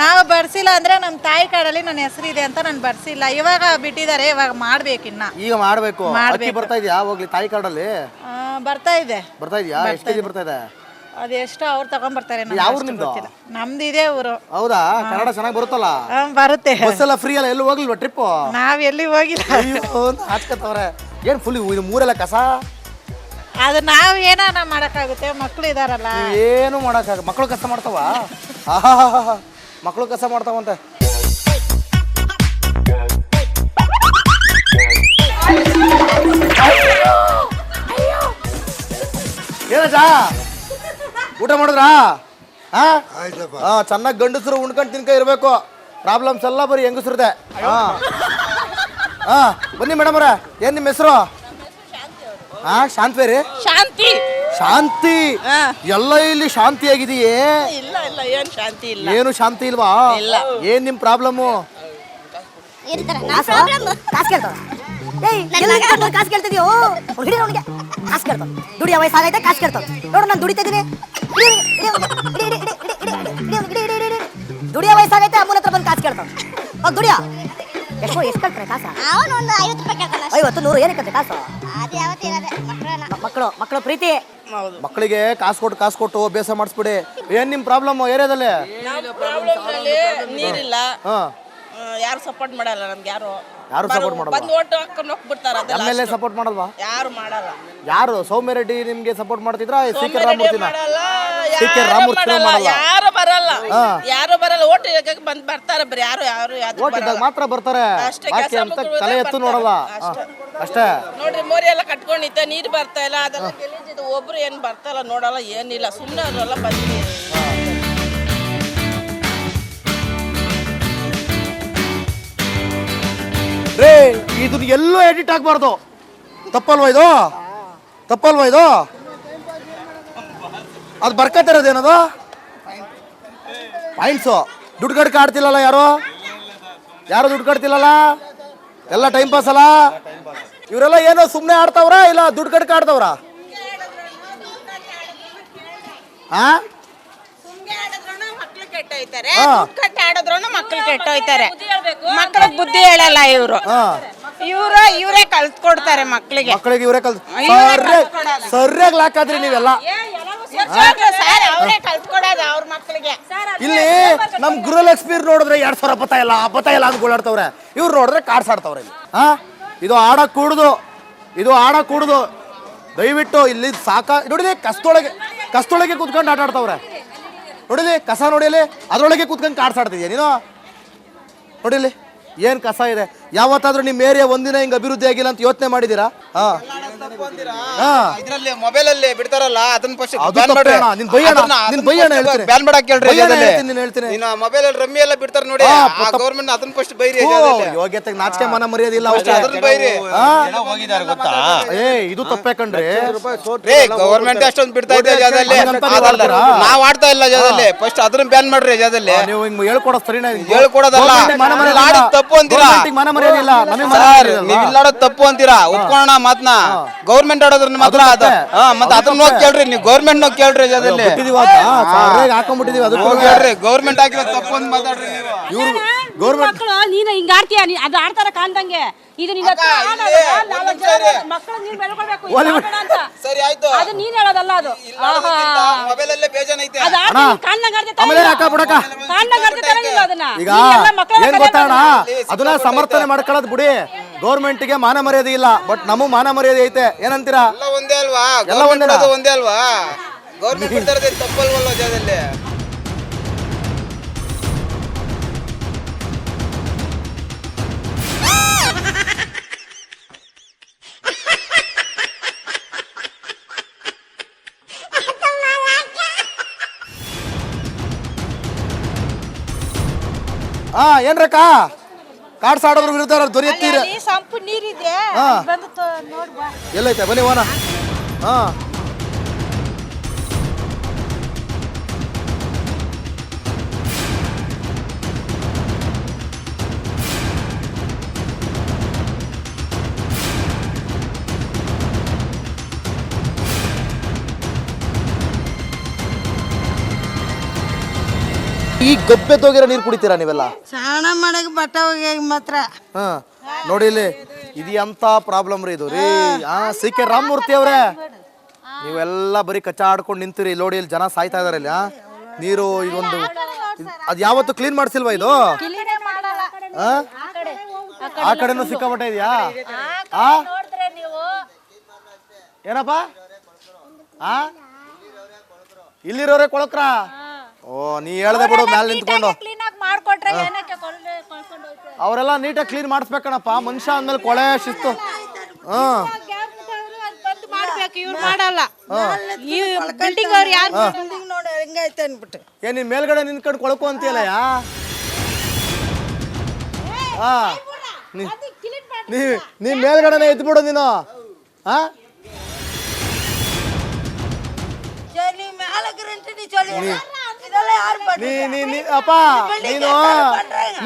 ನಾವು ಬರ್ಸಿಲ್ಲ ಅಂದ್ರೆ ನಮ್ಮ ತಾಯಿ ಕಾಡಲ್ಲಿ ನನ್ನ ಹೆಸರು ಇದೆ ಅಂತ ನಾನು ಬರ್ಸಿಲ್ಲ. ಇವಾಗ ಬಿಟ್ಟಿದ್ದಾರೆ ಇವಾಗ ಮಾಡ್ಬೇಕಿನ್ನ ಈಗ ಮಾಡ್ಬೇಕು. ಅಕ್ಕಿ. ಬರ್ತಾ ಇದೆಯಾ ಹೋಗ್ಲಿ ತಾಯಿ ಕಾಡಲ್ಲಿ? ಆ, ಬರ್ತಾ ಇದೆ. ಬರ್ತಾ ಇದೆಯಾ? ಎಷ್ಟು ಕೆಜಿ ಬರ್ತಾ ಇದೆ? ಅದೆಷ್ಟು ಅವ್ರು ತಗೊಂಡ್ಬರ್ತಾರೆ ಯಾವ ಊರು ನಿಮ್ದು? ನಮ್ದು ಇದೇ ಊರು. ಹೌದಾ? ಕನ್ನಡ ಚೆನ್ನಾಗಿ ಬರುತ್ತಲ್ಲ? ಆ, ಬರುತ್ತೆ. ಬಸ್ ಎಲ್ಲ ಫ್ರೀ ಅಲ್ಲ? ಎಲ್ಲೂ ಹೋಗ್ಲಿಲ್ವಾ ಟ್ರಿಪ್ ನಾವ್ ಎಲ್ಲಿ ಹೋಗಿಲ್ಲ. ಅಯ್ಯೋ ಹಾಚ್ಕತ್ತವ್ರೆ. ಏನ್ ಫುಲ್ ಇದು ಮೂರೆಲ್ಲ ಕಸ? ಅದು ನಾವ್ ಏನಾನ ಮಾಡಕ್ಕಾಗುತ್ತೆ? ಮಕ್ಳು ಇದಾರಲ್ಲ. ಏನು ಮಾಡಕ್ ಮಕ್ಕಳು ಕಸ ಮಾಡ್ತಾವ? ಆಹಾಹಾಹಾ. ಮಕ್ಕಳು ಕಸ ಮಾಡ್ತಾವಂತೆ. ಏನಜ್ಜ ಊಟ ಮಾಡಿದ್ರಾ? ಹಾ? ಹಾ ಚೆನ್ನಾಗಿ ಗಂಡಸರು ಉಣ್ಕೊಂಡು ತಿನ್ಕ ಇರಬೇಕು. ಪ್ರಾಬ್ಲಮ್ಸ್ ಎಲ್ಲ ಬರೀ ಹೆಂಗಸ್ರದೆ ಹಾ. ಹಾ ಬನ್ನಿ ಮೇಡಮ್ ಅವ್ರ. ಏನ್ ನಿಮ್ಮ ಹೆಸರು? ಹಾ ರೀ ಶಾಂತಿ. ಶಾಂತಿ ಎಲ್ಲ ಇಲ್ಲಿ ಶಾಂತಿ ಆಗಿದೆಯೇ ಇಲ್ಲ ಇಲ್ಲ ಏನ್ ಶಾಂತಿ ಇಲ್ಲ ಏನು ಶಾಂತಿ ಇಲ್ವಾ ಇಲ್ಲ. ಏನ್ ನಿಮ್ ಪ್ರಾಬ್ಲಮ್ ಕಾಸು ಕೇಳ್ತಾವ ಕಾಸು ಕೇಳ್ತಿದ್ಯೋ ಹಿಡಿ ಅವನಿಗೆ ಕಾಸು ಕೇಳ್ತಾವ ದುಡಿಯೋ ವಯಸ್ಸಾಗೈತೆ ಕಾಸು ಕೇಳ್ತಾವ ನೋಡು ನಾನು ದುಡಿತಾ ಇದೀನಿ ದುಡಿಯೋ ವಯಸ್ಸಾಗೈತೆ ಅಮ್ಮನ ಹತ್ರ ಬಂದು ಕಾಸು ಕೇಳ್ತಾವ ದುಡಿಯೋ ಎಷ್ಟು ಎಷ್ಟು ಕೇಳ್ತಾರೆ ಕಾಸ ಅವನೊಂದು ಐವತ್ತು ರೂಪಾಯಿ ಕೇಳ್ತಾನ ಐವತ್ತು ನೂರು ಏನಕ್ಕೆ ಕಾಸು ಅದು ಮಕ್ಕಳು ಮಕ್ಕಳು ಪ್ರೀತಿ ಹೌದು. ಮಕ್ಕಳಿಗೆ ಕಾಸು ಕೊಟ್ಟು ಕಾಸು ಕೊಟ್ಟು ಅಭ್ಯಾಸ ಮಾಡಿಸ್ಬಿಡಿ. ಏನ್ ನಿಮ್ ಪ್ರಾಬ್ಲಮ್ ಏರಿಯಾದಲ್ಲಿ? ನೀರಿಲ್ಲ. ಹಾ. ಯಾರು ಸಪೋರ್ಟ್ ಮಾಡಲ್ಲ ನಮ್ಗೆ ಯಾರು. ಯಾರು ಸಪೋರ್ಟ್ ಮಾಡಲ್ಲ? ಬಂದು ಓಟ್ ಹಾಕೊಂಡು ಹೋಗ್ಬಿಡ್ತಾರ ಎಂ ಎಲ್ ಎ ಸಪೋರ್ಟ್ ಮಾಡಲ್ವಾ? ಯಾರು ಮಾಡಲ್ಲ. ಯಾರು? ಸೌಮ್ಯ ರೆಡ್ಡಿ ನಿಮ್ಗೆ ಸಪೋರ್ಟ್ ಮಾಡ್ತಿದ್ರಾ? ಸಿ ಕೆ ರಾಮಮೂರ್ತಿನ? ಮಾಡಲ್ಲ ಸಿ ಕೆ ಯಾರು ಮಾಡಲ್ಲ ಮಾಡಲ್ಲ ಯಾರು ಬರಲ್ಲ. ಯಾರು ಬರಲ್ಲ ಓಟ್ ಬಂದ್ ಬರ್ತಾರೆ ಬರೀ ಯಾರು ಯಾರು ಯಾವ್ದು ಓಟ್ ಇದ್ದಾಗ ಮಾತ್ರ ಬರ್ತಾರೆ. ಅಷ್ಟೇ, ಬಾಕಿ ಅಂತ ತಲೆ ಎತ್ತು. ನೋಡಲ್ಲ. ಅಷ್ಟೇ. ನೋಡ್ರಿ ಮೋರಿ ಎಲ್ಲ ಕಟ್ಕೊಂಡಿತ್ತ ನೀರು ಬರ್ತಾ ಇಲ್ಲ ಅದೆಲ್ಲ ಒಬ್ರು ಏನು ಬರ್ತಲ್ಲ ನೋಡಲ್ಲ, ಏನಿಲ್ಲ ಸುಮ್ಮನೆ ಅವರೆಲ್ಲ ಬಂದಿದೆ ರೇ ಇದನ್ನ ಎಲ್ಲೂ ಎಡಿಟ್ ಆಗ್ಬಾರ್ದು. ತಪ್ಪಲ್ವಾ ಇದು? ತಪ್ಪಲ್ವಾ ಇದು? ಅದು ಬರ್ಕತ್ತಿರೋದೇನದು? ಪಾಯಿಂಟ್ಸು ದುಡ್ಡು ಕಟ್ಟಿ ಕಾಡ್ತಿಲ್ಲಲ್ಲ ಯಾರು? ಯಾರು ದುಡ್ಡು ಕಟ್ತಿಲ್ಲಲ್ಲ? ಎಲ್ಲ ಟೈಮ್ ಪಾಸ್ ಅಲ್ಲ? ಇವರೆಲ್ಲ ಏನೋ ಸುಮ್ಮನೆ ಆಡ್ತಾವ್ರ ಇಲ್ಲ ದುಡ್ಡು ಕಡ್ಕ ಆಡ್ತಾವ್ರ? ಹಾ. ಮಕ್ಳು ಕೆಟ್ಟೋಯ್ತಾರೆ. ಮಕ್ಳಿಗೆ ಬುದ್ಧಿ ಹೇಳಲ್ಲ ಇವರು. ಹಾ. ಇವ್ರು ಇವರೇ ಕಲ್ತ್ಕೊಡ್ತಾರೆ ಮಕ್ಳಿಗೆ. ಮಕ್ಕಳಿಗೆ ಇವರೇ ಕಲ್ ಸರ್ಯಾಗಿ ಲಾಕಾದ್ರಿ ನೀವೆಲ್ಲ. ಸರ್ ಅವರೇ ಕಲ್ತ್ಕೊಡೋದು ಅವ್ರ ಮಕ್ಳಿಗೆ. ಇಲ್ಲಿ ನಮ್ ಗೃಹಲಕ್ಷ್ಮಿ ನೋಡಿದ್ರೆ ಎರಡ್ ಸಾವಿರ ಬತ್ತ ಇಲ್ಲ ಅಂತ ಗೋಳಾಡ್ತವ್ರೆ ಇವ್ರು ನೋಡಿದ್ರೆ ಕಾರ್ಡ್ಸ್ ಆಡ್ತವ್ರೆ ಇಲ್ಲಿ. ಹಾ? ಇದು ಆಡಕ್ ಕೂಡುದು. ಇದು ಆಡಕ್ ಕೂಡುದು. ದಯವಿಟ್ಟು ಇಲ್ಲಿ ಸಾಕ ನೋಡಿ ಕಸ್ತೊಳಗೆ ಕಸ್ತೊಳಗೆ ಕೂತ್ಕೊಂಡು ಆಟ ಆಡ್ತಾವ್ರೆ. ನೋಡಿಲಿ, ಕಸ ನೋಡಿಲಿ, ಅದರೊಳಗೆ ಕೂತ್ಕೊಂಡು ಕಾಡ್ಸಾಡ್ತಿದ್ಯಾ ನೀನು? ನೋಡಿಲಿ, ಏನ್ ಕಸ ಇದೆ? ಯಾವತ್ತಾದ್ರೂ ನಿಮ್ಮ ಏರಿಯಾ ಒಂದಿನ ಹಿಂಗ್ ಅಭಿವೃದ್ಧಿ ಆಗಿಲ್ಲ ಅಂತ ಯೋಚನೆ ಮಾಡಿದೀರಾ? ಹಾಂ ಹಾ. ಇದ್ರಲ್ಲಿ ಮೊಬೈಲ್ ಅಲ್ಲಿ ಬಿಡ್ತಾರಲ್ಲ ಅದನ್ನ ಫಸ್ಟ್ ಅದು ಬ್ಯಾನ್ ತಪ್ಪೇ ಮಾಡ್ರಿ ಅಣ್ಣ. ನೀನ್ ಹೇಳ್ತೀನಿ. ಬ್ಯಾನ್ ಮಾಡಕ್ ಕೇಳ್ರಿ. ಹೇಳ್ತೀನಿ, ನೀನ್ ಹೇಳ್ತೀನಿ. ನೀನು ಮೊಬೈಲ್ ಅಲ್ಲಿ ರಮ್ಮಿ ಎಲ್ಲ ಬಿಡ್ತಾರ ನೋಡಿ ಹಾ, ಆ ತಪ್ಪು. ಗೌರ್ಮೆಂಟ್ ಅದನ್ನ ಫಸ್ಟ್ ಬೈರಿ ಯೋಗ್ಯತೆಗೆ ನಾಚಿಕೆ ಮನ ಮರ್ಯಾದಿಲ್ಲ ಅದನ್ನ ಬೈರಿ ಏ ಇದು ತಪ್ಪೇ ಕಣ್ರಿ ರೇ ಗೌರ್ಮೆಂಟ್ ಅಷ್ಟೊಂದು ಬಿಡ್ತಾ ಇದೆ ಜಾಗದಲ್ಲಿ ನೀವು ಅದಲ್ಲ. ಆಡ್ತೀರಾ? ನಾವ್ ಆಡ್ತಾ ಇಲ್ಲ ಜಾಗದಲ್ಲಿ ಫಸ್ಟ್ ಅದನ್ನ ಬ್ಯಾನ್ ಮಾಡ್ರಿ ಜಾಗದಲ್ಲಿ ನೀವು ಹಿಂಗ್ ಹೇಳ್ಕೊಡೋ ಸರಿನಾ ಇದು? ಹೇಳ್ಕೊಡೋದಲ್ಲ. ಗೌರ್ಮೆಂಟಿಗೆ ಮನ ಮರ್ಯಾದೆ ಇಲ್ಲಿ ಇಲ್ಲ. ಆಡೋದು ತಪ್ಪು ಅಂತೀರಾ? ಗೌರ್ಮೆಂಟಿಗೆ ಮನ ಮರ್ಯಾದೆ ಇಲ್ಲ ನಮಗೆ ಮನ ಸರ್ ಮರ್ಯಾದೆ ನೀವ್ ಇಲ್ವಾ? ತಪ್ಪು ಅಂತೀರಾ ಒಪ್ಕೊಳ್ಳೋಣ ಮಾತ್ನ ಗೌರ್ಮೆಂಟ್ ಆಡೋದ್ರ ಮಾತ್ರ ಅದ. ಹಾ ಮತ್ತೆ ಅದು ಅದನ್ನ ಹೋಗಿ. ಕೇಳ್ರಿ ನೀವು ಗೌರ್ಮೆಂಟ್ ಹೋಗಿ ಕೇಳ್ರಿ ಸರ್ಯಾಗಿ ಹಾಕೊಂಡ್ಬಿಟ್ಟಿದೀವಿ. ಅದು ಹೋಗಿ ಹೇಳ್ರಿ ಗೌರ್ಮೆಂಟ್ ಆಗಿರೋ ತಪ್ಪು ಅಂತ ಮಾತಾಡ್ರಿ ನೀವು. ಇವ್ರು ಗೌರ್ಮೆಂಟ್ ಮಕ್ಕಳು ನೀನು ಹಿಂಗ ಆಡ್ತೀಯ? ನೀ- ಅದು ಆಡ್ತಾರ ಕಾಣ್ದಂಗೆ. ಇದು ನಿನ್ನ ಹತ್ರ ಅಕ್ಕ, ಆಡೋದು, ಇಲ್ಲಿ ನಾಲ್ಕು ಒಂದ್ ಜನ ನಿಮಿಷ ಮಕ್ಕಳು ನೀನ್ ಬೆಳ್ಕೊಳ್ಬೇಕು ಒಲಿ ಇದು ಆಡೋಣ ಅಂತ. ಸರಿ ಆಯ್ತು. ಅದು ನೀನ್ ಹೇಳೋದಲ್ಲ ಅದು. ಆಹಾ. ಮೊಬೈಲ್ ಅಲ್ಲೇ ಬೇಜಾನ್ ಐತೆ ಅದು ಅಣ್ಣ, ಆಡ್ತೀನಿ, ಕಾಣ್ದಂಗ್ ಆಡ್ತೀಯ ಆಮೇಲೆ ತಾನೇ? ಅಕ್ಕ? ಕಾಣ್ದಂಗ್ ಆಡ್ತೀಯ ತಾನೇ ನೀನು ಅದನ್ನ? ಈಗ ನೀನ್ ಎಲ್ಲ ಮಕ್ಕಳನ್ನ ಏನ್ ಗೊತ್ತಾ ಕಲಿಯೋದು. ಅದನ್ನ? ಸಮರ್ಥನೆ ಮಾಡ್ಕೊಳ್ಳೋದು ಬಿಡಿ. ಗೌರ್ಮೆಂಟ್ಗೆ ಮಾನ ಮರ್ಯಾದೆ ಇಲ್ಲ ಬಟ್ ನಮಗ್ ಮಾನ ಮರ್ಯಾದೆ ಐತೆ. ಏನಂತೀರಾ? ಎಲ್ಲ ಒಂದೇ ಅಲ್ವಾ? ಎಲ್ಲ ಒಂದೇನಾ? ಒಂದೇ ಅಲ್ವಾ? ಗೌರ್ಮೆಂಟ್ ಬಿಡ್ತಾರದೇ ತಪ್ಪಲ್ವಲ್ಲ ಜಾಗದಲ್ಲಿ? ಏನ್ರಕ್ಕ ಕಾಡ್ ಆಡೋದ್ರ ವಿರುದ್ಧ ದೊರೆಯುತ್ತೀರ ಸಂಪು ನೀರಿದೆ. ಹಾ. ಬಂದು ತೊ- ನೋಡ್ಬಾ ಎಲ್ಲೈತೆ? ಬನ್ನಿ ಹೋನ ಹಾ. ಈ ಗಬ್ಬೆದ್ದೋಗಿರೋ ನೀರು ಕುಡಿತೀರಾ ನೀವೆಲ್ಲ? ಸ್ನಾನ ಮಾಡಕ್ ಬಟ್ಟ ಹೋಗಿ ಮಾತ್ರ. ಹಾ ನೋಡಿ ಇಲ್ಲಿ ಇದು ಎಂತ ಪ್ರಾಬ್ಲಮ್ ರೀ ಇದು? ರೀ ಹಾ ಸಿ ಕೆ ರಾಮಮೂರ್ತಿ ಅವ್ರೆ. ನೀವೆಲ್ಲ ಬರೀ ಕಚ್ಚಾಡ್ಕೊಂಡು ನಿಂತೀರಿ. ಇಲ್ಲಿ ನೋಡಿ ಇಲ್ಲಿ ಜನ ಸಾಯ್ತಾ ಇದಾರೆ ಇಲ್ಲಿ ಆ? ನೀರು ಇದೊಂದು ಅದು ಯಾವತ್ತು ಕ್ಲೀನ್ ಮಾಡ್ಸಿಲ್ವಾ ಇದು? ಆ? ಆ ಕಡೆನೂ ಸಿಕ್ಕಾಪಟ್ಟೆ ಇದೆಯಾ? ಆ? ಏನಪ್ಪ? ಆ? ಇಲ್ಲಿರೋರೆ ಕೊಳಕ್ರ? ಓ ನೀ ಹೇಳ್ದೆ ಬಿಡು ಮ್ಯಾಲೆ ನಿಂತ್ಕೊಂಡು. ಕ್ಲೀನ್ ಆಗಿ ಮಾಡ್ಕೊಟ್ರೆ ಏನಕ್ಕೆ ಕೊಳ್ಳೆ- ಕಳ್ಕೊಂಡು ಹೋಯ್ತು? ಅವರೆಲ್ಲ ನೀಟಾಗಿ ಕ್ಲೀನ್ ಮಾಡಿಸ್ಬೇಕಣಪ್ಪ ಮನುಷ್ಯ ಅಂದ್ಮೇಲೆ ಕೊಳೆ ಶಿಸ್ತು. ಅದು ಬಂದ್ ಮಾಡ್ಬೇಕು ಇವ್ರು ಮಾಡಲ್ಲ ಈ ಬಿಲ್ಡಿಂಗ್ ಅವ್ರು ಯಾರು ಬಿಲ್ಡಿಂಗ್ ನೋಡಿ ಹೆಂಗೈತೆ ಅನ್ಬಿಟ್ಟು ಏ ನೀನ್ ಮೇಲ್ಗಡೆ ನಿಂತ್ಕೊಂಡು ಕೊಳಕು ಅಂತೀಯಲ್ಲ ಯಾ? ಹಾ. ನೀ- ನೀ ನೀ ಮೇಲ್ಗಡೆನೆ ಎದ್ಬಿಡು ನೀನು. ಹಾ? ಚಲಿ ಮ್ಯಾಲ ಗ್ರಂಟಿ ಯಾರು ನೀ ನೀ ನೀ ಅಪ್ಪ ನೀನು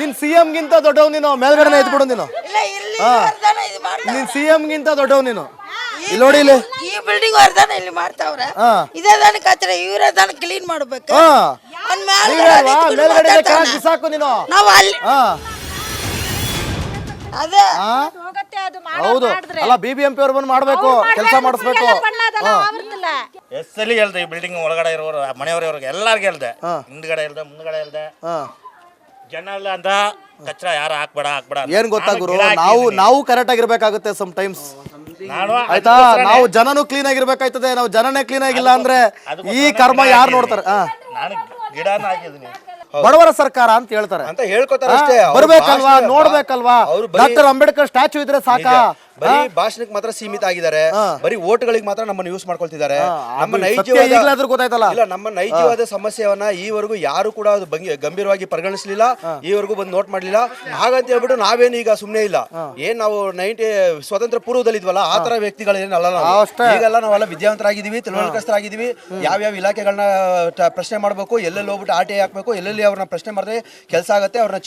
ನಿನ್ ಸಿ ಎಂ ಗಿಂತ ದೊಡ್ಡವ್ ನೀನು ಮೇಲ್ಗಡೆನೆ ಎದ್ಬಿಡು ನೀನು ಹಾ. ನೀನ್. ಸಿ ಎಂ ಗಿಂತ ದೊಡ್ಡವ್ ನೀನು ಇಲ್ಲಿ ನೋಡಿ ಇಲ್ಲಿ. ಈ ಬಿಲ್ಡಿಂಗ್ ಇಲ್ಲಿ ಮಾಡ್ತಾವ್ರೆ. ಹಾ. ಇದೇ ದನ ಕಚರ ಇವರೇ ದನ ಕ್ಲೀನ್ ಮಾಡ್ಬೇಕು. ಹಾ. ಅವ್ನ್ ಮ್ಯಾಲ್ಗಡೆ ನೀವೇ ಅಲ್ವಾ ನಿಂತ್ಕೊಂಡು ಮೇಲ್ಗಡೆ ಮಾತಾಡ್ತಾನೆ. ಕೆಳಗೆ ಬಿಸಾಕು ನೀನು. ನಾವು ಅಲ್ಲಿ ಹಾ. ಅದೇ. ಹಾ. ಹೋಗತ್ತೆ ಅದು ಹೌದು. ಅಲ್ಲ ಬಿ ಬಿ ಎಂ ಪಿ ಅವ್ರು ಬಂದು ಮಾಡ್ಬೇಕು. ಕೆಲಸ ಮಾಡಿಸ್ಬೇಕು. ಎಸ್ ಸಲ ಹೇಳ್ದೆ ಈ ಬಿಲ್ಡಿಂಗ್ ಒಳಗಡೆ ಇರೋರು ಮನೆಯವ್ರ ಇವ್ರಿಗೆ ಎಲ್ಲಾರ್ಗೆ ಹೇಳ್ದೆ. ಹಿಂದ್ಗಡೆ ಹೇಳ್ದೆ ಮುಂದ್ಗಡೆ ಹೇಳ್ದೆ. ಹಾ. ಜನ ಎಲ್ಲ ಅಂತ ಕಚ್ರ ಯಾರು ಹಾಕ್ಬೇಡ ಹಾಕ್ಬೇಡ ಅಂತ. ಏನ್ ಗೊತ್ತಾ ನಾನು ಗುರು? ಗಿಡ ನಾವು ಹಾಕಿದೀನಿ. ನಾವು ಕರೆಕ್ಟ್ ಆಗಿರ್ಬೇಕಾಗುತ್ತೆ ಸಮ್ ಟೈಮ್ಸ್ ನಾನು ಆಯ್ತಾ? ಅದಕ್ಕೋಸ್ಕರನೇ- ನಾವು ಜನನು ಕ್ಲೀನ್ ಆಗಿರ್ಬೇಕಾಯ್ತದೆ. ನಾವು ಜನನೇ ಕ್ಲೀನ್ ಆಗಿಲ್ಲ ಅಂದ್ರೆ ಈ ಕರ್ಮ ಗಿಡ ಯಾರು ಹಾಕಿದೀನಿ. ನೋಡ್ತಾರೆ? ಹಾ. ನಾನು ಗಿಡನ ಹಾಕಿದೀನಿ ಬಡವರ ಸರ್ಕಾರ ಅಂತ ಹೇಳ್ತಾರೆ. ಅಂತ ಹೇಳ್ಕೊತಾರೆ? ಅಷ್ಟೇ. ಅವ್ರ ಬರ್ಬೇಕಲ್ವಾ? ನೋಡ್ಬೇಕಲ್ವಾ? ಅವ್ರು ಬರೀ- ಡಾಕ್ಟರ್ ಅಂಬೇಡ್ಕರ್ ಸ್ಟ್ಯಾಚು ಇದ್ರೆ ಸಾಕಾ? ಬರೀ ಭಾಷಣಕ್ಕೆ ಮಾತ್ರ ಸೀಮಿತ ಆಗಿದ್ದಾರೆ. ಬರೀ ಓಟ್ಗಳಿಗೆ ಮಾತ್ರ ನಮ್ಮನ್ನು ಯೂಸ್ ಮಾಡ್ಕೊಳ್ತಿದ್ದಾರೆ. ನಮ್ಮ ನೈಜವಾದ ಗೊತ್ತಾಯ್ತಲ್ಲ? ಇಲ್ಲ ನಮ್ಮ ನೈಜವಾದ ಸಮಸ್ಯೆಯನ್ನ ಈವರೆಗೂ ಯಾರು ಕೂಡ ಅದು ಗಂಭೀರವಾಗಿ ಪರಿಗಣಿಸಲಿಲ್ಲ. ಈವರೆಗೂ ಬಂದು ನೋಟ್ ಮಾಡ್ಲಿಲ್ಲ. ಹಾಗಂತ ಹೇಳ್ಬಿಟ್ಟು ನಾವೇನು ಈಗ ಸುಮ್ಮನೆ ಇಲ್ಲ. ಏನ್ ನಾವು ನೈಂಟಿ ಸ್ವತಂತ್ರ ಪೂರ್ವದಲ್ಲಿ ಇದ್ವಲ್ಲ ಆ. ತರ ವ್ಯಕ್ತಿಗಳೇನಲ್ಲ ನಾವು. ಈಗೆಲ್ಲ ನಾವೆಲ್ಲ ವಿದ್ಯಾವಂತರಾಗಿದ್ದೀವಿ ತಿಳುವಳಿಕಸ್ಥರಾಗಿದ್ದೀವಿ. ಯಾವ್ಯಾವ ಇಲಾಖೆಗಳನ್ನ ಪ್ರಶ್ನೆ ಮಾಡಬೇಕು ಎಲ್ಲೆಲ್ಲಿ ಹೋಗ್ಬಿಟ್ಟು ಆರ್ ಟಿ ಐ ಹಾಕ್ಬೇಕು ಎಲ್ಲೆಲ್ಲಿ ಅವ್ರನ್ನ ಪ್ರಶ್ನೆ ಮಾಡಿದ್ರೆ ಕೆಲಸ ಆಗುತ್ತೆ ಅವ್ರನ್ನ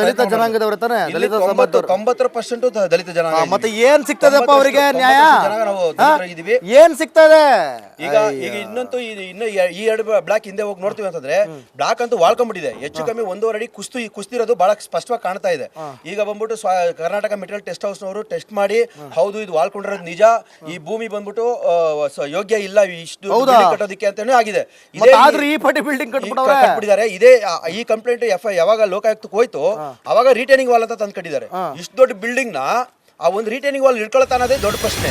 ದಲಿತ ಜನಾಂಗದವರ ತಾನೆ? ದಲಿತ. ತೊಂಬತ್ತರ ಪರ್ಸೆಂಟ್ ದಲಿತ ಜನಾಂಗ ಮತ್ತೆ ಏನ್ ಸಿಗ್ತದಪ್ಪ ಅವರಿಗೆ ನ್ಯಾಯ? ಹಾ? ಏನ್ ಸಿಗ್ತದೆ? ಈಗ ಈಗ ಇನ್ನಂತೂ ಈ- ಇನ್ನು ಎ- ಈ ಎರಡು ಬ್ಲಾಕ್ ಹಿಂದೆ ಹೋಗಿ ನೋಡ್ತೀವಿ ಅಂತಂದ್ರೆ ಬ್ಲಾಕ್ ಅಂತೂ ವಾಳ್ಕೊಂಡ್ಬಿಟ್ಟಿದೆ ಹೆಚ್ಚು ಕಮ್ಮಿ ಒಂದೂವರೆ ಅಡಿ ಕುಸ್ತು ಕುಸ್ತಿರೋದು ಬಹಳ ಸ್ಪಷ್ಟವಾಗಿ ಕಾಣ್ತಾ ಇದೆ. ಈಗ ಬಂದ್ಬಿಟ್ಟು ಸ್ವ ಕರ್ನಾಟಕ ಮೆಟೀರಿಯಲ್ ಟೆಸ್ಟ್ ಹೌಸ್ ನವರು ಟೆಸ್ಟ್ ಮಾಡಿ ಹೌದು ಇದು ವಾಳ್ಕೊಂಡಿರೋದು ನಿಜ. ಈ ಭೂಮಿ ಬಂದ್ಬಿಟ್ಟು ಆ, ಸ- ಯೋಗ್ಯ ಇಲ್ಲ ಇಷ್ಟು ಹೌದಾ? building ಕಟ್ಟೋದಕ್ಕೆ ಅಂತಾನೆ ಆಗಿದೆ. ಮತ್ತೆ ಆದ್ರೂ ಈ ಪಟ್ಟಿ ಬಿಲ್ಡಿಂಗ್ ಕಟ್ಬಿಟ್ಟವ್ರೆ? ಕಟ್ಬಿಟ್ಟಿದ್ದಾರೆ. ಇದೇ ಆ, ಈ ಕಂಪ್ಲೇಂಟ್ ಎಫ್ ಐ ಯಾವಾಗ ಲೋಕಾಯುಕ್ತಕ್ಕೆ ಹೋಯ್ತು ಅವಾಗ ರಿಟೈನಿಂಗ್ ವಾಲ್ ಅಂತ ತಂದು ಕಟ್ಟಿದ್ದಾರೆ ಇಷ್ಟು ದೊಡ್ಡ ಬಿಲ್ಡಿಂಗ್ನ ಆ ಒಂದು ರಿಟೈನಿಂಗ್ ವಾಲ್ ಇಟ್ಕೊಳ್ತಾ ಅನ್ನೋದೇ ದೊಡ್ಡ ಪ್ರಶ್ನೆ.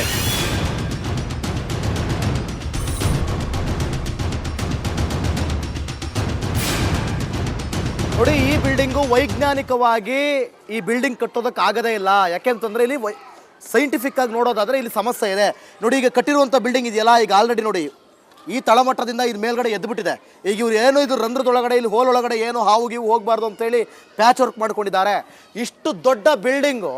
ನೋಡಿ, ಈ ಬಿಲ್ಡಿಂಗು ವೈಜ್ಞಾನಿಕವಾಗಿ ಈ ಬಿಲ್ಡಿಂಗ್ ಕಟ್ಟೋದಕ್ಕೆ ಆಗದೇ ಇಲ್ಲ. ಯಾಕೆಂತಂದ್ರೆ ಇಲ್ಲಿ ಸೈಂಟಿಫಿಕ್ ಆಗಿ ನೋಡೋದಾದ್ರೆ ಇಲ್ಲಿ ಸಮಸ್ಯೆ ಇದೆ. ನೋಡಿ, ಈಗ ಕಟ್ಟಿರುವಂಥ ಬಿಲ್ಡಿಂಗ್ ಇದೆಯಲ್ಲ, ಈಗ ಆಲ್ರೆಡಿ ನೋಡಿ, ಈ ತಳಮಟ್ಟದಿಂದ ಇದು ಮೇಲ್ಗಡೆ ಎದ್ದುಬಿಟ್ಟಿದೆ ಈಗ ಇವ್ರು ಏನು ಇದು ರಂಧ್ರದೊಳಗಡೆ, ಇಲ್ಲಿ ಹೋಲ್ ಒಳಗಡೆ ಏನು ಹಾವು, ಗೀವು ಹೋಗಬಾರ್ದು ಅಂತೇಳಿ ಪ್ಯಾಚ್ ವರ್ಕ್ ಮಾಡ್ಕೊಂಡಿದ್ದಾರೆ. ಇಷ್ಟು ದೊಡ್ಡ ಬಿಲ್ಡಿಂಗು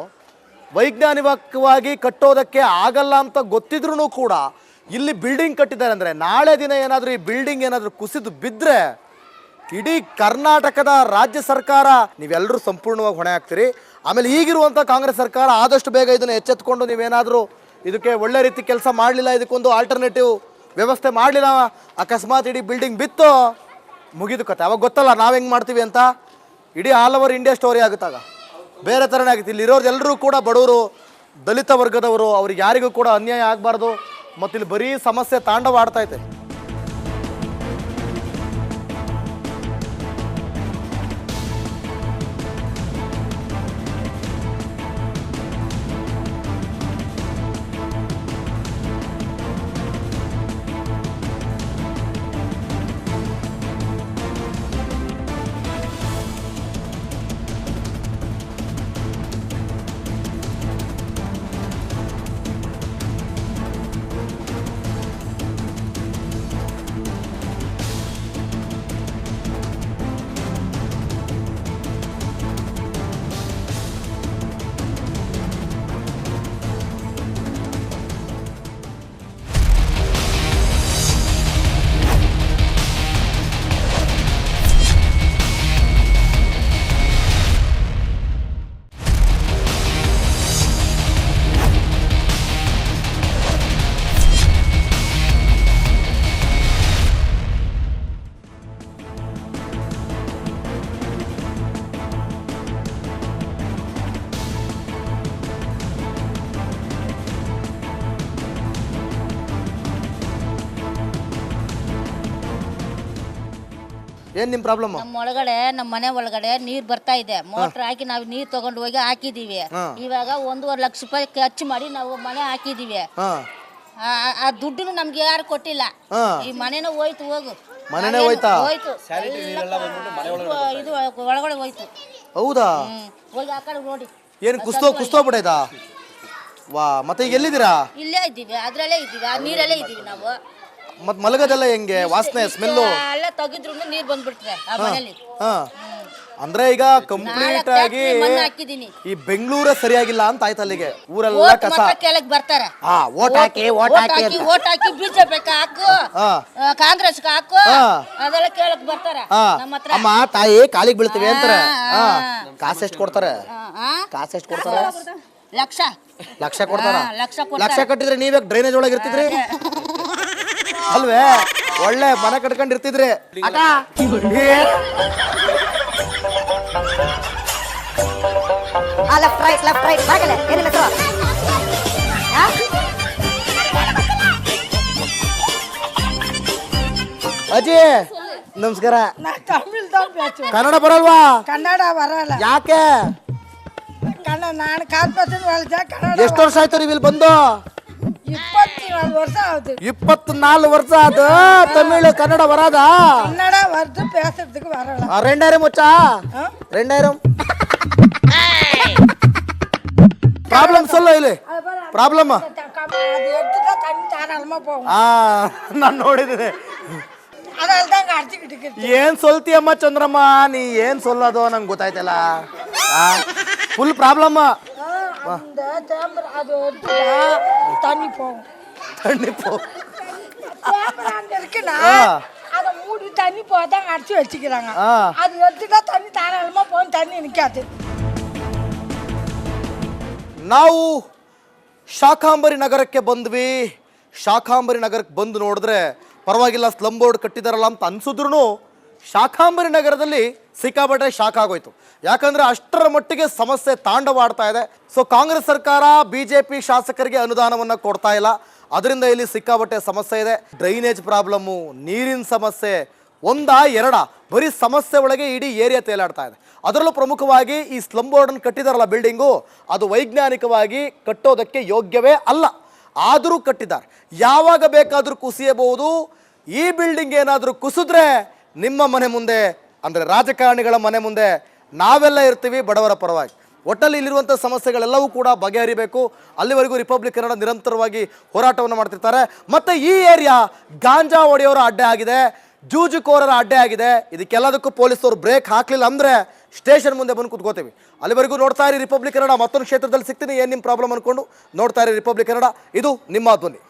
ವೈಜ್ಞಾನಿಕವಾಗಿ ಕಟ್ಟೋದಕ್ಕೆ ಆಗಲ್ಲ ಅಂತ ಗೊತ್ತಿದ್ರೂ ಕೂಡ ಇಲ್ಲಿ ಬಿಲ್ಡಿಂಗ್ ಕಟ್ಟಿದ್ದಾರೆ ಅಂದರೆ ನಾಳೆ ದಿನ ಏನಾದರೂ ಈ ಬಿಲ್ಡಿಂಗ್ ಏನಾದರೂ ಕುಸಿದು ಬಿದ್ದರೆ ಇಡೀ ಕರ್ನಾಟಕದ ರಾಜ್ಯ ಸರ್ಕಾರ ನೀವೆಲ್ಲರೂ ಸಂಪೂರ್ಣವಾಗಿ ಹೊಣೆ ಹಾಕ್ತೀರಿ ಆಮೇಲೆ ಈಗಿರುವಂಥ ಕಾಂಗ್ರೆಸ್ ಸರ್ಕಾರ ಆದಷ್ಟು ಬೇಗ ಇದನ್ನು ಎಚ್ಚೆತ್ಕೊಂಡು ನೀವೇನಾದರೂ ಇದಕ್ಕೆ ಒಳ್ಳೆ ರೀತಿ ಕೆಲಸ ಮಾಡಲಿಲ್ಲ, ಇದಕ್ಕೊಂದು ಆಲ್ಟರ್ನೇಟಿವ್ ವ್ಯವಸ್ಥೆ ಮಾಡಲಿಲ್ಲ, ಅಕಸ್ಮಾತ್ ಇಡೀ ಬಿಲ್ಡಿಂಗ್ ಬಿತ್ತು, ಮುಗಿದು ಕತೆ ಅವಾಗ ಗೊತ್ತಲ್ಲ ನಾವು ಹೆಂಗೆ ಮಾಡ್ತೀವಿ ಅಂತ? ಇಡೀ ಆಲ್ ಓವರ್ ಇಂಡಿಯಾ ಸ್ಟೋರಿ ಆಗುತ್ತಾಗ. ಬೇರೆ ಥರನೇ ಆಗುತ್ತೆ. ಇಲ್ಲಿ ಇರೋರು ಎಲ್ಲರೂ ಕೂಡ ಬಡವರು, ದಲಿತ ವರ್ಗದವರು, ಅವ್ರಿಗೆ ಯಾರಿಗೂ ಕೂಡ ಅನ್ಯಾಯ ಆಗಬಾರ್ದು. ಮತ್ತು ಇಲ್ಲಿ ಬರೀ ಸಮಸ್ಯೆ ತಾಂಡವ ಆಡ್ತೈತೆ ಏನ್ ನಿಮ್ ಪ್ರಾಬ್ಲಮ್ ನಮ್ಮ ಒಳಗಡೆ ನಮ್ಮ ಮನೆ ಒಳಗಡೆ ನೀರ್ ಬರ್ತಾ ಇದೆ. ಮೋಟರ್ ಹಾಕಿ ನಾವು ನೀರ್ ತಗೊಂಡು ಹೋಗಿ ಹಾಕಿದೀವಿ. ಇವಾಗ ಒಂದೂವರೆ ಲಕ್ಷ ರೂಪಾಯಿ ಖರ್ಚು ಮಾಡಿ ನಾವು ಮನೆ ಹಾಕಿದೀವಿ. ಆ ಆ ದುಡ್ಡು ನಮ್ಗೆ ಯಾರು ಕೊಟ್ಟಿಲ್ಲ. ಈ ಮನೆನೂ ಹೋಯ್ತು ಹೋಗು. ಮನೆನೇ ಹೋಯ್ತಾ? ಹೋಯ್ತು. ಎಲ್ಲ ಇದು. ಒಳಗಡೆ ಹೋಯ್ತು. ಹೌದಾ? ಹ್ಮ್. ಹೋಗಿ ಆ ಕಡೆ ನೋಡಿ. ಏನ್ ಕುಸ್ತೋ ಕುಸ್ತೋ ಬಿಡಾಯ್ತಾ ವಾ ಮತ್ತೆ ಈಗ ಎಲ್ಲಿದ್ದೀರಾ? ಇಲ್ಲೇ ಇದ್ದೀವಿ ಅದ್ರಲ್ಲೇ ಇದ್ದೀವಿ ಆ ನೀರಲ್ಲೇ ಇದ್ದೀವಿ ನಾವು. ಮತ್ ಮಲಗದೆಲ್ಲ ಹೆಂಗೆ? ವಾಸನೆ ಸ್ಮೆಲ್ಲು? ಎಲ್ಲ ತೆಗಿದ್ರು ನೀರ್ ಬಂದ್ಬಿಡ್ತದೆ ಆ ಮನೇಲಿ. ಹಾ. ಅಂದ್ರೆ ಈಗ ಕಂಪ್ಲೀಟ್ ಆಗಿ ಟ್ಯಾಕ್ಟ್ರಿ ಮಣ್ಣ್ ಹಾಕಿದೀನಿ. ಈ ಬೆಂಗಳೂರ ಸರಿಯಾಗಿಲ್ಲ ಅಂತ ಆಯ್ತು ಅಲ್ಲಿಗೆ. ಊರೆಲ್ಲ ಓಟ್ ಕಸ. ಬರ್ತಾರೆ. ಹಾ ಓಟ್ ಹಾಕಿ ಓಟ್ ಹಾಕಿ ಅಂತ. ಓಟ್ ಹಾಕಿ ಬಿಜೆಪಿ ಹಾಕು. ಹಾ. ಕಾಂಗ್ರೆಸ್ ಹಾಕು. ಹಾ. ಅದೆಲ್ಲ ಕೇಳಕ್ ಬರ್ತಾರ. ಹಾ. ನಮ್ಮ ಹತ್ರ. ಅಮ್ಮ ತಾಯಿ ಕಾಲಿಗೆ ಬೀಳ್ತೀವಿ ಅಂತಾರೆ. ಹಾ, ಹಾ. ಹಾ. ಕಾಸು ಎಷ್ಟು ಕೊಡ್ತಾರೆ? ಆ, ಆ? ಕಾಸು ಎಷ್ಟು ಕೊಡ್ತಾರೆ? ಲಕ್ಷ ಲಕ್ಷ ಕೊಡ್ತಾರ? ಹಾ, ಲಕ್ಷ ಕೊಡ್ತಾರೆ. ಲಕ್ಷ ಕಟ್ಟಿದ್ರೆ ನೀವೇ ಡ್ರೈನೇಜ್ ಒಳಗೆ ಇರ್ತಿದ್ರಿ? ಅಲ್ವೇ? ಒಳ್ಳೆ ಮನೆ ಕಟ್ಕೊಂಡಿರ್ತಿದ್ರಿ ಅಜಿ ಲೆಫ್ಟ್ ರೈಟ್ ಲೆಫ್ಟ್ ರೈಟ್ ನಮಸ್ಕಾರ. ನಾ ಕನ್ನಡ ಬರಲ್ವಾ? ಕನ್ನಡ ಬರಲ್ಲ. ಯಾಕೆ? ಕನ್ನಡ ನಾನು ಕನ್ನಡ ಎಷ್ಟು ವರ್ಷ ಆಯ್ತು ಇಲ್ಲಿ ಬಂದು? ಇಪ್ಪತ್ತು ನಾಲ್ಕು ವರ್ಷ ಆகுது ಇಪ್ಪತ್ತು ನಾಲ್ಕು ವರ್ಷ ಆದ ತಮಿಳು ಕನ್ನಡ ಬರಾದ ಕನ್ನಡ வருது பேசுறதுக்கு வரல ரெண்டாயிரம் மச்சா ரெண்டாயிரம் ப்ராப்ளம் சொல்லு இல்ல ப்ராப்ளம் அது எடுத்துட்டா தண்ணி தாராளமா போகும் ஆ நான் ನೋಡಿದೆ ಅದಲ್ದಂಗ ಅರ್ಜಿಗಿಟ್ಟು ಏನ್ ಸೊಲ್ತಿಯಮ್ಮ ಚಂದ್ರಮ್ಮ ನೀ ಏನ್ ಸೊಲ್ಲೋದು ನಂಗೆ ಗೊತ್ತಾಯ್ತಲ್ಲ ಫುಲ್ ಪ್ರಾಬ್ಲಮ್ಮ அந்த தேம்பர் அது எடுத்துட்டா தண்ணி போகும் ತಣ್ಣಿಪ್ಪು தேம்பர் அங்க இருக்குன்னா ஆ. அதை மூடி தண்ணி போதான் அடிச்சு வச்சுக்கிறாங்க ஆ. அது எடுத்துட்டா தண்ணி தாராளமா போகும் தண்ணி நிக்காது ನಾವು ಶಾಖಾಂಬರಿ ನಗರಕ್ಕೆ ಬಂದ್ವಿ ಶಾಖಾಂಬರಿ ನಗರಕ್ಕೆ ಬಂದು ನೋಡಿದ್ರೆ ಪರವಾಗಿಲ್ಲ ಸ್ಲಮ್ ಬೋರ್ಡ್ ಕಟ್ಟಿದಾರಲ್ಲ ಅಂತ ಅನ್ಸಿದ್ರು ಶಾಖಾಂಬರಿ ನಗರದಲ್ಲಿ ಸಿಕ್ಕಾಪಟ್ಟೆ ಶಾಕ್ ಆಗೋಯ್ತು. ಯಾಕಂದ್ರೆ ಅಷ್ಟರ ಮಟ್ಟಿಗೆ ಸಮಸ್ಯೆ ತಾಂಡವಾಡ್ತಾ ಇದೆ. ಸೊ ಕಾಂಗ್ರೆಸ್ ಸರ್ಕಾರ ಬಿ ಶಾಸಕರಿಗೆ ಅನುದಾನವನ್ನು ಕೊಡ್ತಾ ಇಲ್ಲ. ಅದರಿಂದ ಇಲ್ಲಿ ಸಿಕ್ಕಾಪಟ್ಟೆ ಸಮಸ್ಯೆ ಇದೆ. ಡ್ರೈನೇಜ್ ಪ್ರಾಬ್ಲಮ್ಮು ನೀರಿನ ಸಮಸ್ಯೆ, ಒಂದಾ ಎರಡ, ಬರೀ ಸಮಸ್ಯೆ ಒಳಗೆ ಇಡೀ ಏರಿಯಾ ತೇಲಾಡ್ತಾ ಇದೆ. ಅದರಲ್ಲೂ ಪ್ರಮುಖವಾಗಿ ಈ ಸ್ಲಮ್ ಬೋರ್ಡನ್ನು ಕಟ್ಟಿದಾರಲ್ಲ ಬಿಲ್ಡಿಂಗು, ಅದು ವೈಜ್ಞಾನಿಕವಾಗಿ ಕಟ್ಟೋದಕ್ಕೆ ಯೋಗ್ಯವೇ ಅಲ್ಲ. ಆದರೂ ಕಟ್ಟಿದ್ದಾರೆ. ಯಾವಾಗ ಬೇಕಾದರೂ ಕುಸಿಯಬಹುದು. ಈ ಬಿಲ್ಡಿಂಗ್ ಏನಾದರೂ ಕುಸಿದ್ರೆ ನಿಮ್ಮ ಮನೆ ಮುಂದೆ, ಅಂದರೆ ರಾಜಕಾರಣಿಗಳ ಮನೆ ಮುಂದೆ ನಾವೆಲ್ಲ ಇರ್ತೀವಿ ಬಡವರ ಪರವಾಗಿ. ಒಟ್ಟಲ್ಲಿ ಇಲ್ಲಿರುವಂಥ ಸಮಸ್ಯೆಗಳೆಲ್ಲವೂ ಕೂಡ ಬಗೆಹರಿಬೇಕು. ಅಲ್ಲಿವರೆಗೂ ರಿಪಬ್ಲಿಕ್ ಕನ್ನಡ ನಿರಂತರವಾಗಿ ಹೋರಾಟವನ್ನು ಮಾಡ್ತಿರ್ತಾರೆ. ಮತ್ತು ಈ ಏರಿಯಾ ಗಾಂಜಾ ಒಡೆಯೋರ ಅಡ್ಡೆ ಆಗಿದೆ, ಜೂಜುಕೋರರ ಅಡ್ಡೆ ಆಗಿದೆ. ಇದಕ್ಕೆಲ್ಲದಕ್ಕೂ ಪೊಲೀಸರು ಬ್ರೇಕ್ ಹಾಕಲಿಲ್ಲ ಅಂದರೆ ಸ್ಟೇಷನ್ ಮುಂದೆ ಬಂದು ಕುತ್ಕೋತೀವಿ. ಅಲ್ಲಿವರೆಗೂ ನೋಡ್ತಾ ಇರಿ ರಿಪಬ್ಲಿಕ್ ಕನ್ನಡ ಮತ್ತೊಂದು ಕ್ಷೇತ್ರದಲ್ಲಿ ಸಿಗ್ತೀನಿ. ಏನು ನಿಮ್ಮ ಪ್ರಾಬ್ಲಮ್ ಅಂದ್ಕೊಂಡು ನೋಡ್ತಾ ಇರಿ ರಿಪಬ್ಲಿಕ್ ಕನ್ನಡ ಇದು ನಿಮ್ಮ ಧ್ವನಿ.